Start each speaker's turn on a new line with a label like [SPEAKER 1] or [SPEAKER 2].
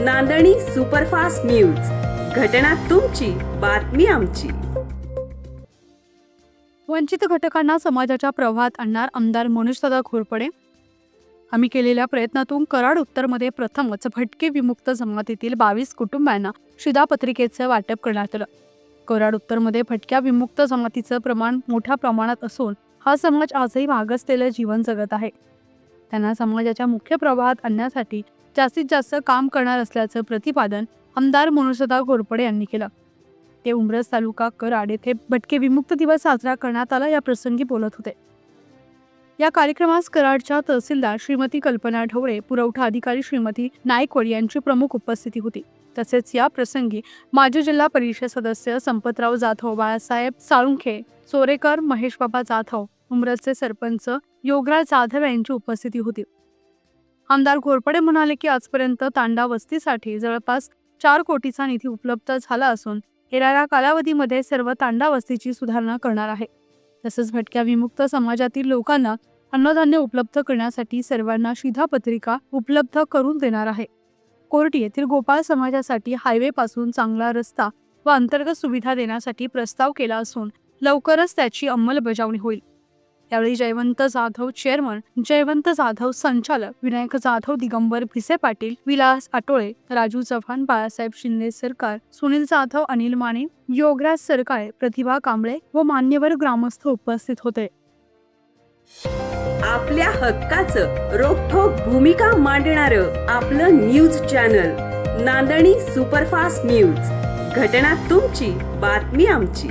[SPEAKER 1] नांदणी superfast news. घटना तुमची बातमी आमची.
[SPEAKER 2] वंचित घटकांना समाजाच्या प्रवाहात आणणार आमदार मनुष्यदा घोरपडे. आम्ही केलेल्या प्रयत्नातून कराड उत्तरमध्ये प्रथमच भटके विमुक्त जमातीतील बावीस कुटुंबांना शिधापत्रिकेचं वाटप करण्यात आलं. कराड उत्तरमध्ये भटक्या विमुक्त जमातीचं प्रमाण मोठ्या प्रमाणात असून हा समाज आजही मागसलेलं जीवन जगत आहे. त्यांना समाजाच्या मुख्य प्रवाहात आणण्यासाठी जास्तीत जास्त काम करणार असल्याचं प्रतिपादन आमदार मनोजदा घोरपडे यांनी केलं. ते उमरस तालुका कराड येथे भटके विमुक्त दिवस साजरा करण्यात आला या प्रसंगी बोलत होते. या कार्यक्रमास कराडच्या तहसीलदार श्रीमती कल्पना ढवळे पुरवठा अधिकारी श्रीमती नायकवड यांची प्रमुख उपस्थिती होती. तसेच या प्रसंगी माजी जिल्हा परिषद सदस्य संपतराव जाधव बाळासाहेब साळुंखे चोरेकर महेशबाबा जाधव उमरसचे सरपंच योगराज जाधव यांची उपस्थिती होती. आमदार घोरपडे म्हणाले की आजपर्यंत तांडा वस्तीसाठी जवळपास चार कोटीचा निधी उपलब्ध झाला असून येणाऱ्या कालावधीमध्ये सर्व तांडा वस्तीची सुधारणा करणार आहे. तसंच भटक्या विमुक्त समाजातील लोकांना अन्नधान्य उपलब्ध करण्यासाठी सर्वांना शिधापत्रिका उपलब्ध करून देणार आहे. कोर्टी येथील गोपाळ समाजासाठी हायवे पासून चांगला रस्ता व अंतर्गत सुविधा देण्यासाठी प्रस्ताव केला असून लवकरच त्याची अंमलबजावणी होईल. यावेळी जयवंत जाधव चेअरमन जयवंत जाधव संचालक विनायक जाधव दिगंबर भिसे पाटील विलास आटोळे राजू चव्हाण बाळासाहेब शिंदे सरकार सुनील जाधव अनिल माने योगराज सरकाळे प्रतिभा कांबळे व मान्यवर ग्रामस्थ उपस्थित होते.
[SPEAKER 1] आपल्या हक्काचं रोखोक भूमिका मांडणार आपलं news channel Nandani superfast news. घटना तुमची बातमी आमची.